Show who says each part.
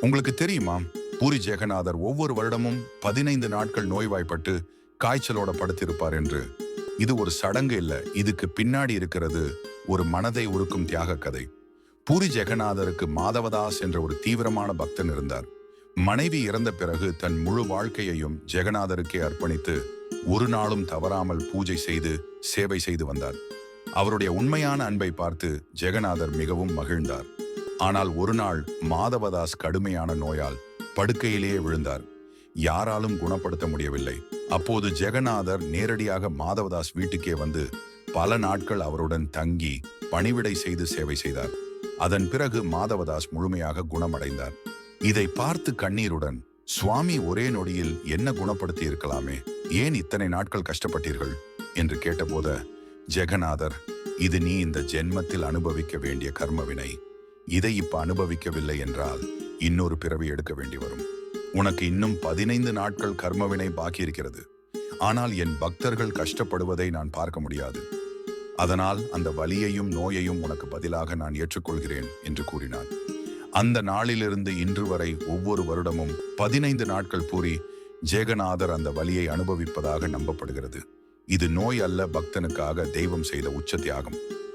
Speaker 1: உங்களுக்கு தெரியுமா? பூரி ஜெகநாதர் ஒவ்வொரு வருடமும் பதினைந்து நாட்கள் நோய்வாய்ப்பட்டு காய்ச்சலோட படுத்திருப்பார் என்று. இது ஒரு சடங்கு இல்ல. இதுக்கு பின்னாடி இருக்கிறது ஒரு மனதை உருக்கும் தியாக கதை. பூரி ஜெகநாதருக்கு மாதவதாஸ் என்ற ஒரு தீவிரமான பக்தன் இருந்தார். மனைவி இறந்த பிறகு தன் முழு வாழ்க்கையையும் ஜெகநாதருக்கே அர்ப்பணித்து ஒரு நாளும் தவறாமல் பூஜை செய்து சேவை செய்து வந்தார். அவருடைய உண்மையான அன்பை பார்த்து ஜெகநாதர் மிகவும் மகிழ்ந்தார். ஆனால் ஒரு நாள் மாதவதாஸ் கடுமையான நோயால் படுக்கையிலேயே விழுந்தார். யாராலும் குணப்படுத்த முடியவில்லை. அப்போது ஜெகநாதர் நேரடியாக மாதவதாஸ் வீட்டுக்கே வந்து பல நாட்கள் அவருடன் தங்கி பணிவிடை செய்து சேவை செய்தார். அதன் பிறகு மாதவதாஸ் முழுமையாக குணமடைந்தார். இதை பார்த்து கண்ணீருடன் சுவாமி ஒரே நொடியில் என்ன குணப்படுத்தி இருக்கலாமே ஏன் இத்தனை நாட்கள் கஷ்டப்பட்டீர்கள்? என்று கேட்டபோது ஜெகநாதர் இது நீ இந்த ஜென்மத்தில் அனுபவிக்க வேண்டிய கர்மவினை. இதை இப்ப அனுபவிக்கவில்லை என்றால் இன்னொரு பிறவி எடுக்க வேண்டி வரும். உனக்கு இன்னும் பதினைந்து நாட்கள் கர்மவினை பாக்கி இருக்கிறது. ஆனால் என் பக்தர்கள் கஷ்டப்படுவதை நான் பார்க்க முடியாது. அதனால் அந்த வலியையும் நோயையும் உனக்கு பதிலாக நான் ஏற்றுக்கொள்கிறேன் என்று கூறினார் அந்த நாளிலிருந்து இன்று வரை ஒவ்வொரு வருடமும் பதினைந்து நாட்கள் பூரி ஜெகநாதர் அந்த வலியை அனுபவிப்பதாக நம்பப்படுகிறது. இது நோய் அல்ல பக்தனுக்காக தெய்வம் செய்த உச்ச தியாகம்